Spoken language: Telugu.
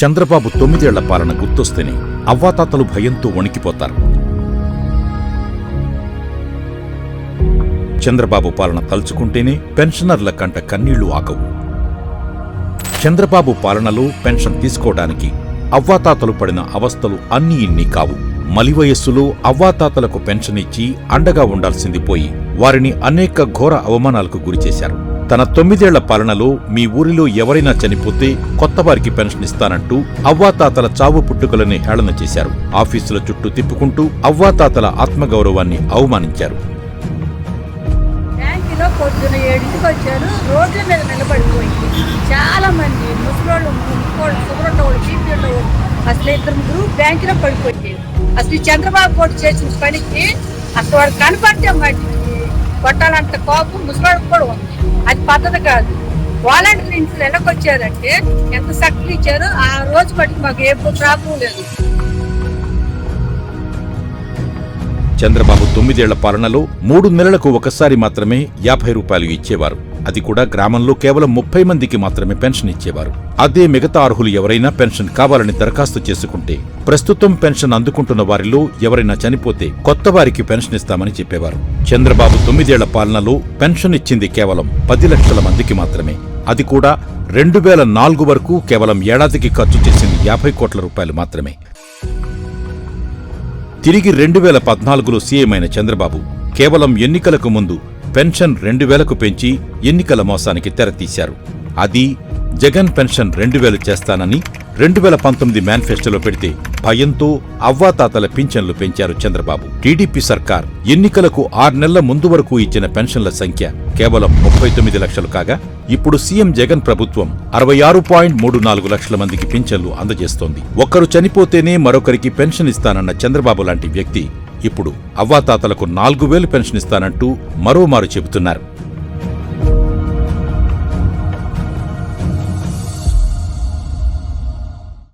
చంద్రబాబు తొమ్మిదేళ్ళ పాలన గుర్తొస్తేనే అవ్వాతాతలు భయంతో వణికిపోతారు. చంద్రబాబు పాలన తలుచుకుంటేనే పెన్షనర్ల కంట కన్నీళ్ళు ఆగవు. చంద్రబాబు పాలనలో పెన్షన్ తీసుకోవడానికి అవ్వాతాతలు పడిన అవస్థలు అన్నీ ఇన్ని కావు. మలి వయస్సులో అవ్వాతాతలకు పెన్షన్ ఇచ్చి అండగా ఉండాల్సింది పోయి వారిని అనేక ఘోర అవమానాలకు గురిచేశారు. తన తొమ్మిదేళ్ళ పాలనలో మీ ఊరిలో ఎవరైనా చనిపోతే కొత్త వారికి పెన్షన్ ఇస్తానంటూ అవ్వాతాతల చావు పుట్టుకలని హేళన చేశారు. ఆఫీసుల చుట్టూ తిప్పుకుంటూ అవ్వాతాతల ఆత్మగౌరవాన్ని అవమానించారు. బ్యాంకులో పొద్దున ఏడింటికి వచ్చారు రోడ్ల మీద నిలబడిపోయింది. చాలా మంది ముసలోళ్ళు ముసలోళ్ళు సుగరున్న వాళ్ళు అసలు ఇద్దరు ముగ్గురు బ్యాంకులో పడిపోయింది అసలు చంద్రబాబు కోటి చేసిన పనికి అసలు వాడు కనపడితే మట్టికి కొట్టాలంత కోపం ముసలోళ్ళకి కూడా ఉంది. పద్ధతి కాదు. వాలంటీర్ ఇంట్లో ఎలాగొచ్చారంటే ఎంత సక్తులు ఇచ్చారో ఆ రోజు మటుకు మాకు ఏ ప్రాబ్లం లేదు. చంద్రబాబు తొమ్మిదేళ్ళ పాలనలో మూడు నెలలకు ఒకసారి మాత్రమే యాభై రూపాయలు ఇచ్చేవారు. అది కూడా గ్రామంలో కేవలం ముప్పై మందికి మాత్రమే పెన్షన్ ఇచ్చేవారు. అదే మిగతా అర్హులు ఎవరైనా పెన్షన్ కావాలని దరఖాస్తు చేసుకుంటే ప్రస్తుతం పెన్షన్ అందుకుంటున్న వారిలో ఎవరైనా చనిపోతే కొత్త వారికి పెన్షన్ ఇస్తామని చెప్పేవారు. చంద్రబాబు తొమ్మిదేళ్ళ పాలనలో పెన్షన్ ఇచ్చింది కేవలం పది లక్షల మందికి మాత్రమే. అది కూడా రెండు వేల నాలుగు వరకు కేవలం ఏడాదికి ఖర్చు చేసింది యాభై కోట్ల రూపాయలు మాత్రమే. తిరిగి రెండు వేల పద్నాలుగులో సీఎం అయిన చంద్రబాబు కేవలం ఎన్నికలకు ముందు పెన్షన్ రెండు వేలకు పెంచి ఎన్నికల మోసానికి తెరతీశారు. అది జగన్ పెన్షన్ రెండు వేలు చేస్తానని రెండు వేల పంతొమ్మిది మేనిఫెస్టోలో పెడితే భయంతో అవ్వాతాతల పింఛన్లు పెంచారు చంద్రబాబు. టీడీపీ సర్కార్ ఎన్నికలకు ఆరు నెలల ముందు వరకు ఇచ్చిన పెన్షన్ల సంఖ్య కేవలం ముప్పై తొమ్మిది లక్షలు కాగా ఇప్పుడు సీఎం జగన్ ప్రభుత్వం అరవై ఆరు పాయింట్ మూడు నాలుగు లక్షల మందికి పింఛన్లు అందజేస్తోంది. ఒక్కరు చనిపోతేనే మరొకరికి పెన్షన్ ఇస్తానన్న చంద్రబాబు లాంటి వ్యక్తి ఇప్పుడు అవ్వాతాతలకు నాలుగు వేలు పెన్షన్ ఇస్తానంటూ మరోమారు చెబుతున్నారు.